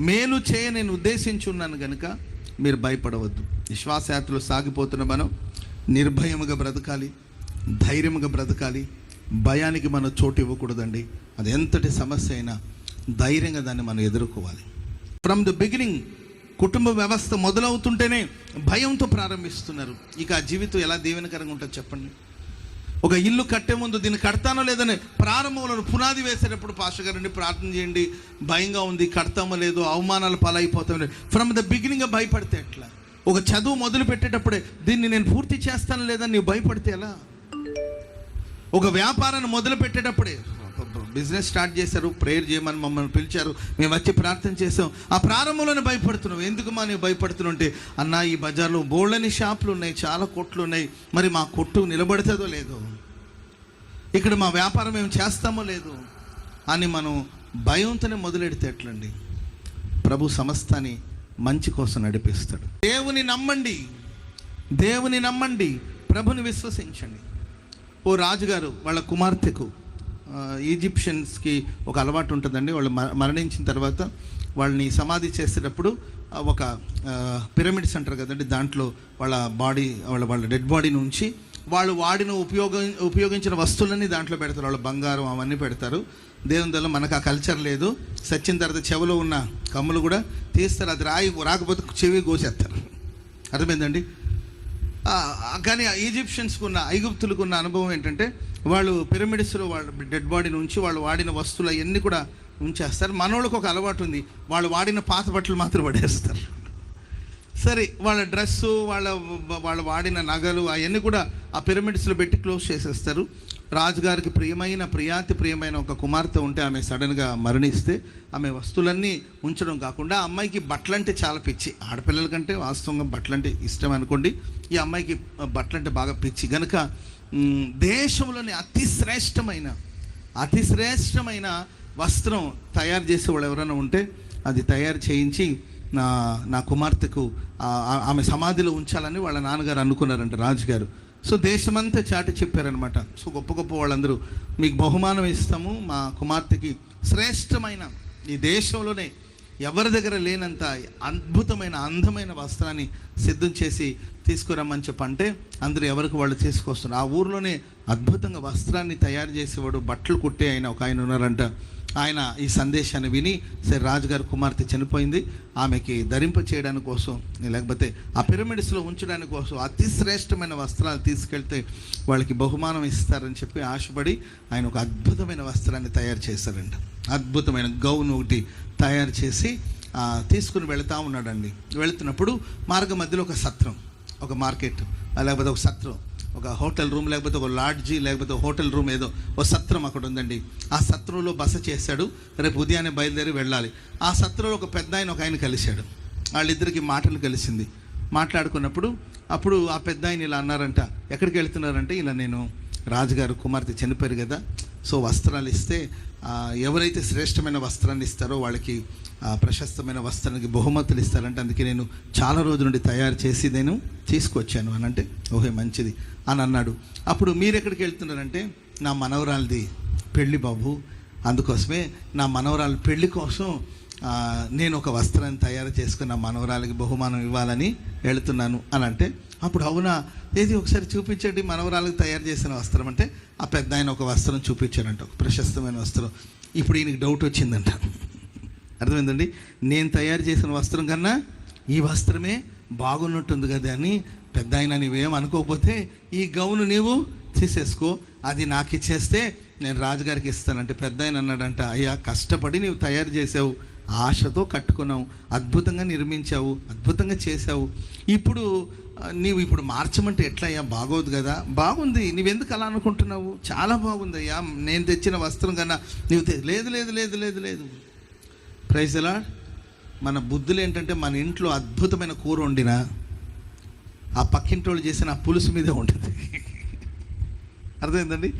మేలు చేయ నేను ఉద్దేశించున్నాను కనుక మీరు భయపడవద్దు. విశ్వాసయాత్రలు సాగిపోతున్న మనం నిర్భయముగా బ్రతకాలి ధైర్యముగా బ్రతకాలి భయానికి మనం చోటు ఇవ్వకూడదండి. అది ఎంతటి సమస్య అయినా ధైర్యంగా దాన్ని మనం ఎదుర్కోవాలి. ఫ్రమ్ ద బిగినింగ్ కుటుంబ వ్యవస్థ మొదలవుతుంటేనే భయంతో ప్రారంభిస్తున్నారు. ఇక ఆ జీవితం ఎలా దీవెనకరంగా ఉంటుందో చెప్పండి. ఒక ఇల్లు కట్టే ముందు దీన్ని కడతానో లేదని ప్రారంభంలో పునాది వేసేటప్పుడు పాస్టర్ గారండి ప్రార్థన చేయండి భయంగా ఉంది కడతామో లేదో అవమానాలు పాలైపోతామని ఫ్రమ్ ద బిగినింగ్ భయపడితే ఎట్లా? ఒక చదువు మొదలు పెట్టేటప్పుడే దీన్ని నేను పూర్తి చేస్తాను లేదని నీవు భయపడితే ఎలా? ఒక వ్యాపారాన్ని మొదలు పెట్టేటప్పుడే బిజినెస్ స్టార్ట్ చేశారు ప్రేయర్ చేయమని మమ్మల్ని పిలిచారు. మేము వచ్చి ప్రార్థన చేసాం ఆ ప్రారంభంలోనే భయపడుతున్నాం. ఎందుకు మా నీవు భయపడుతుంటే అన్న ఈ బజార్లో బోళ్ళని షాపులు ఉన్నాయి చాలా కొట్లు ఉన్నాయి. మరి మా కొట్టు నిలబడుతుందో లేదో? ఇక్కడ మా వ్యాపారం ఏం చేస్తామో లేదు? అని మనం భయంతోనే మొదలెడితే ఎట్లండి? ప్రభు సమస్తాన్ని మంచి కోసం నడిపిస్తాడు. దేవుని నమ్మండి. దేవుని నమ్మండి. ప్రభుని విశ్వసించండి. ఓ రాజుగారు వాళ్ళ కుమార్తెకు ఈజిప్షియన్స్కి ఒక అలవాటు ఉంటుందండి. వాళ్ళు మ- మరణించిన తర్వాత వాళ్ళని సమాధి చేసేటప్పుడు ఒక పిరమిడ్స్ అంటారు కదండి. దాంట్లో వాళ్ళ బాడీ వాళ్ళ వాళ్ళ డెడ్ బాడీని ఉంచి వాళ్ళు వాడిన ఉపయోగ ఉపయోగించిన వస్తువులన్నీ దాంట్లో పెడతారు. వాళ్ళ బంగారం అవన్నీ పెడతారు. దేవుని మనకు ఆ కల్చర్ లేదు. సచ్చిన తర్వాత చెవిలో ఉన్న కమ్ములు కూడా తీస్తారు. అది రాయి రాకపోతే చెవి కోసేస్తారు. అర్థమైందండి? కానీ ఆ ఉన్న ఐగుప్తులకు ఉన్న అనుభవం ఏంటంటే వాళ్ళు పిరమిడ్స్లో వాళ్ళ డెడ్ బాడీ నుంచి వాళ్ళు వాడిన వస్తువులు అవన్నీ కూడా ఉంచేస్తారు. మనోళ్ళకి ఒక అలవాటు ఉంది. వాళ్ళు వాడిన పాత బట్టలు మాత్రం పడేస్తారు. సరే వాళ్ళ డ్రెస్సు వాళ్ళ వాళ్ళు వాడిన నగలు అవన్నీ కూడా ఆ పిరమిడ్స్లో పెట్టి క్లోజ్ చేసేస్తారు. రాజుగారికి ప్రియమైన ప్రియాతి ప్రియమైన ఒక కుమార్తె ఉంటే ఆమె సడన్గా మరణిస్తే ఆమె వస్తువులన్నీ ఉంచడం కాకుండా ఆ అమ్మాయికి బట్టలంటే చాలా పిచ్చి. ఆడపిల్లల కంటే వాస్తవంగా బట్టలంటే ఇష్టం అనుకోండి. ఈ అమ్మాయికి బట్టలంటే బాగా పిచ్చి. గనుక దేశంలోని అతి శ్రేష్టమైన అతి శ్రేష్టమైన వస్త్రం తయారు చేసే వాళ్ళు ఎవరైనా ఉంటే అది తయారు చేయించి నా నా కుమార్తెకు ఆమె సమాధిలో ఉంచాలని వాళ్ళ నాన్నగారు అనుకున్నారంట రాజుగారు. సో దేశమంతా చాటి చెప్పారనమాట సో గొప్ప గొప్ప వాళ్ళందరూ మీకు బహుమానం ఇస్తాము మా కుమార్తెకి శ్రేష్టమైన ఈ దేశంలోనే ఎవరి దగ్గర లేనంత అద్భుతమైన అందమైన వస్త్రాన్ని సిద్ధం చేసి తీసుకురమ్మని చెప్పంటే అందరూ ఎవరికి వాళ్ళు తీసుకొస్తున్నారు? ఆ ఊర్లోనే అద్భుతంగా వస్త్రాన్ని తయారు చేసేవాడు బట్టలు కుట్టే ఆయన ఒక ఆయన ఉన్నారంట. ఆయన ఈ సందేశాన్ని విని సరే రాజుగారి కుమార్తె చనిపోయింది. ఆమెకి ధరింప చేయడానికి కోసం లేకపోతే ఆ పిరమిడ్స్లో ఉంచడానికి కోసం అతి శ్రేష్టమైన వస్త్రాలు తీసుకెళ్తే వాళ్ళకి బహుమానం ఇస్తారని చెప్పి ఆశపడి ఆయన ఒక అద్భుతమైన వస్త్రాన్ని తయారు చేశారంట. అద్భుతమైన గౌన్ ఒకటి తయారు చేసి తీసుకుని వెళుతూ ఉన్నాడండి. వెళుతున్నప్పుడు మార్గ మధ్యలో ఒక సత్రం ఒక మార్కెట్ లేకపోతే ఒక సత్రం. ఒక హోటల్ రూమ్ లేకపోతే ఒక లాడ్జీ లేకపోతే హోటల్ రూమ్ ఏదో ఒక సత్రం అక్కడ ఉందండి. ఆ సత్రంలో బస చేశాడు. రేపు ఉదయాన్నే బయలుదేరి వెళ్ళాలి. ఆ సత్రంలో ఒక పెద్ద ఆయన ఒక ఆయన కలిశాడు. వాళ్ళిద్దరికి మాటలు కలిసింది. మాట్లాడుకున్నప్పుడు అప్పుడు ఆ పెద్ద ఆయన ఇలా అన్నారంట ఎక్కడికి వెళ్తున్నారంటే ఇలా నేను రాజుగారు కుమార్తె చనిపోయారు కదా సో వస్త్రాలు ఇస్తే ఎవరైతే శ్రేష్టమైన వస్త్రాన్ని ఇస్తారో వాళ్ళకి ప్రశస్తమైన వస్త్రానికి బహుమతులు ఇస్తారంటే అందుకే నేను చాలా రోజుల నుండి తయారు చేసి నేను తీసుకొచ్చాను అని అంటే ఓహే మంచిది అని అన్నాడు. అప్పుడు మీరు ఎక్కడికి వెళ్తున్నారంటే నా మనవరాలది పెళ్ళి బాబు. అందుకోసమే నా మనవరాలు పెళ్ళి కోసం నేను ఒక వస్త్రాన్ని తయారు చేసుకున్న మనవరాలకి బహుమానం ఇవ్వాలని వెళుతున్నాను అని అంటే అప్పుడు అవునా? ఏది ఒకసారి చూపించండి మనవరాలకు తయారు చేసిన వస్త్రం అంటే ఆ పెద్ద ఆయన ఒక వస్త్రం చూపించాడంట ఒక ప్రశస్తమైన వస్త్రం. ఇప్పుడు ఈయనకి డౌట్ వచ్చిందంట. అర్థమైందండి? నేను తయారు చేసిన వస్త్రం కన్నా ఈ వస్త్రమే బాగున్నట్టుంది కదా అని పెద్ద ఆయన నువ్వేం అనుకోకపోతే ఈ గౌను నీవు తీసేసుకో అది నాకు ఇచ్చేస్తే నేను రాజుగారికి ఇస్తానంటే పెద్ద ఆయన అన్నాడంట అయ్యా కష్టపడి నీవు తయారు చేసావు. ఆశతో కట్టుకున్నావు అద్భుతంగా నిర్మించావు అద్భుతంగా చేసావు ఇప్పుడు నీవు ఇప్పుడు మార్చమంటే ఎట్లా అయ్యా బాగోదు కదా. బాగుంది. నీవెందుకు అలా అనుకుంటున్నావు? చాలా బాగుంది అయ్యా నేను తెచ్చిన వస్త్రం కన్నా నీవు తె- లేదు లేదు లేదు లేదు లేదు. ప్రైజ్ ఎలా మన బుద్ధులు ఏంటంటే మన ఇంట్లో అద్భుతమైన కూర వండినా ఆ పక్కింటి వాళ్ళు చేసిన ఆ పులుసు మీదే ఉంటుంది. అర్థమైందండి?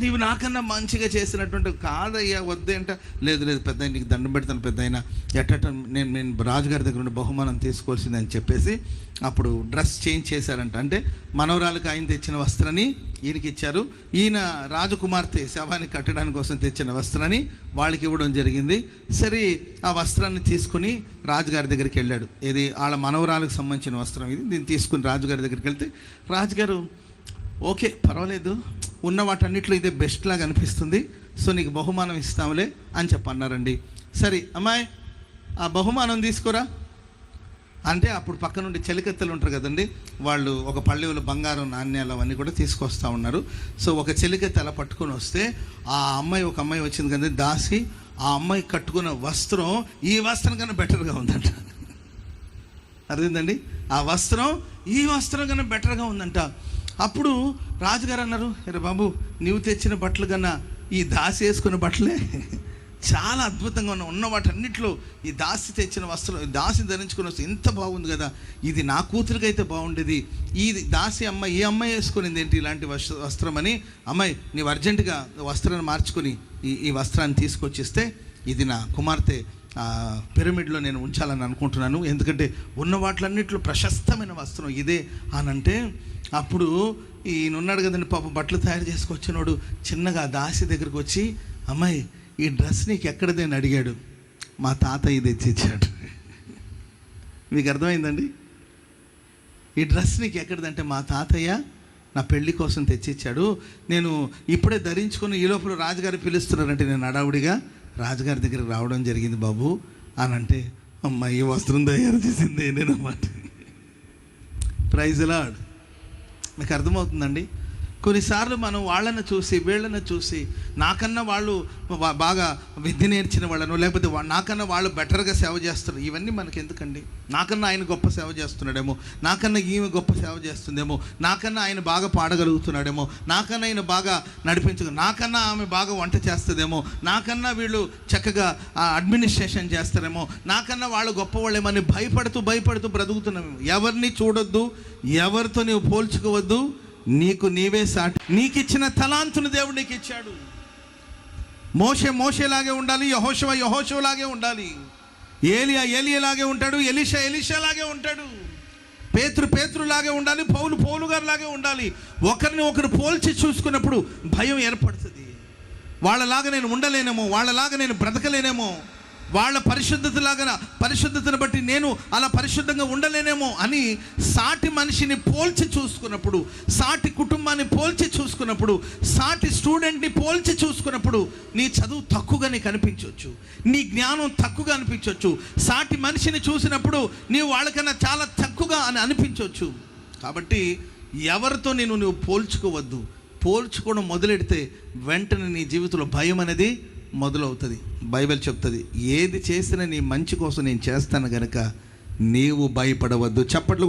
నీవు నాకన్నా మంచిగా చేసినటువంటి కాదయ్యా వద్దే అంట. లేదు లేదు పెద్ద నీకు దండం పెడతాను పెద్ద అయినా ఎట్టట నేను నేను రాజుగారి దగ్గర నుండి బహుమానం తీసుకోవాల్సింది అని చెప్పేసి అప్పుడు డ్రెస్ చేంజ్ చేశారంట. అంటే మనవరాలకు ఆయన తెచ్చిన వస్త్రాన్ని ఈయనకి ఇచ్చారు ఈయన రాజకుమార్తె శవాన్ని కట్టడానికి కోసం తెచ్చిన వస్త్రాన్ని వాళ్ళకి ఇవ్వడం జరిగింది. సరే ఆ వస్త్రాన్ని తీసుకుని రాజుగారి దగ్గరికి వెళ్ళాడు. ఇది వాళ్ళ మనవరాలకు సంబంధించిన వస్త్రం ఇది. దీన్ని తీసుకుని రాజుగారి దగ్గరికి వెళ్తే రాజుగారు ఓకే పర్వాలేదు. ఉన్న వాటన్నిటిలో ఇదే బెస్ట్ లాగా అనిపిస్తుంది. సో నీకు బహుమానం ఇస్తాంలే అని చెప్పన్నారండి. సరే అమ్మాయి ఆ బహుమానం తీసుకురా? అంటే అప్పుడు పక్క నుండి చెలికత్తెలు ఉంటారు కదండి వాళ్ళు ఒక పల్లెవుల బంగారం నాణ్యాలు అవన్నీ కూడా తీసుకొస్తా ఉన్నారు. సో ఒక చెలికత్తె అలా పట్టుకొని వస్తే ఆ అమ్మాయి ఒక అమ్మాయి వచ్చింది కదండి దాసి ఆ అమ్మాయి కట్టుకున్న వస్త్రం ఈ వస్త్రం కన్నా బెటర్గా ఉందంట. అర్థమైందండి? ఆ వస్త్రం ఈ వస్త్రం కన్నా బెటర్గా ఉందంట. అప్పుడు రాజుగారు అన్నారు అరే బాబు నీవు తెచ్చిన బట్టలు కన్నా ఈ దాసి వేసుకున్న బట్టలే. చాలా అద్భుతంగా ఉన్న ఉన్న వాటన్నిటిలో ఈ దాసి తెచ్చిన వస్త్రం ఈ దాసి ధరించుకున్న వస్త్రం ఇంత బాగుంది కదా. ఇది నా కూతురికైతే బాగుండేది. ఈ దాసి అమ్మాయి ఈ అమ్మాయి వేసుకునింది ఏంటి ఇలాంటి వస్త్ర వస్త్రం అని? అమ్మాయి నీవు అర్జెంటుగా వస్త్రాన్ని మార్చుకొని ఈ ఈ వస్త్రాన్ని తీసుకొచ్చిస్తే ఇది నా కుమార్తె పిరమిడ్లో నేను ఉంచాలని అనుకుంటున్నాను. ఎందుకంటే ఉన్న వాటిలన్నింటిలో ప్రశస్తమైన వస్త్రం ఇదే అని అంటే అప్పుడు ఈయన ఉన్నాడు కదండి పాప బట్టలు తయారు చేసుకొచ్చినోడు చిన్నగా దాసి దగ్గరికి వచ్చి అమ్మాయి ఈ డ్రెస్ నీకు ఎక్కడిది? అని అడిగాడు. మా తాత ఇది తెచ్చిచ్చాడు. మీకు అర్థమైందండి? ఈ డ్రెస్ నీకు ఎక్కడిదంటే మా తాతయ్య నా పెళ్ళి కోసం తెచ్చిచ్చాడు. నేను ఇప్పుడే ధరించుకుని ఈ లోపల రాజుగారు పిలుస్తున్నారంటే నేను అడావుడిగా రాజుగారి దగ్గరికి రావడం జరిగింది బాబు అని అంటే అమ్మ ఈ వస్త్రం తయారు చేసింది నేను అన్నమాట. ప్రైజ్ లాడ్ మీకు అర్థమవుతుందండి? కొన్నిసార్లు మనం వాళ్ళని చూసి వీళ్ళను చూసి నాకన్నా వాళ్ళు బాగా విద్య నేర్చిన వాళ్ళను లేకపోతే నాకన్నా వాళ్ళు బెటర్గా సేవ చేస్తారు ఇవన్నీ మనకి ఎందుకండి నాకన్నా ఆయన గొప్ప సేవ చేస్తున్నాడేమో నాకన్నా ఈమె గొప్ప సేవ చేస్తుందేమో నాకన్నా ఆయన బాగా పాడగలుగుతున్నాడేమో నాకన్నా ఆయన బాగా నడిపించ నాకన్నా ఆమె బాగా వంట చేస్తుందేమో నాకన్నా వీళ్ళు చక్కగా అడ్మినిస్ట్రేషన్ చేస్తారేమో నాకన్నా వాళ్ళు గొప్ప వాళ్ళేమని భయపడుతూ భయపడుతూ బ్రతుకుతున్నామేమో. ఎవరిని చూడొద్దు ఎవరితో నీవు పోల్చుకోవద్దు నీకు నీవే సాటి నీకు ఇచ్చిన తలాంతును దేవుడు నీకు ఇచ్చాడు మోషే మోషేలాగే ఉండాలి యహోశవ యహోశవలాగే ఉండాలి. ఏలియా ఏలియలాగే ఉంటాడు ఎలిషా ఎలిషాలాగే ఉంటాడు. పేతురు పేతురులాగే ఉండాలి పౌలు పౌలు గారిలాగే ఉండాలి. ఒకరిని ఒకరు పోల్చి చూసుకున్నప్పుడు భయం ఏర్పడుతుంది. వాళ్ళలాగా నేను ఉండలేనేమో వాళ్ళలాగా నేను బ్రతకలేనేమో వాళ్ళ పరిశుద్ధతలాగా పరిశుద్ధతను బట్టి నేను అలా పరిశుద్ధంగా ఉండలేనేమో అని సాటి మనిషిని పోల్చి చూసుకున్నప్పుడు సాటి కుటుంబాన్ని పోల్చి చూసుకున్నప్పుడు సాటి స్టూడెంట్ని పోల్చి చూసుకున్నప్పుడు నీ చదువు తక్కువగా నీకు అనిపించవచ్చు నీ జ్ఞానం తక్కువగా అనిపించవచ్చు సాటి మనిషిని చూసినప్పుడు నీవు వాళ్ళకన్నా చాలా తక్కువగా అని అనిపించవచ్చు కాబట్టి ఎవరితో నేను నువ్వు పోల్చుకోవద్దు. పోల్చుకోవడం మొదలెడితే వెంటనే నీ జీవితంలో భయం అనేది మొదలవుతుంది. బైబిల్ చెప్తుంది ఏది చేసినా నీ మంచి కోసం నేను చేస్తాను గనుక నీవు భయపడవద్దు. చప్పట్లు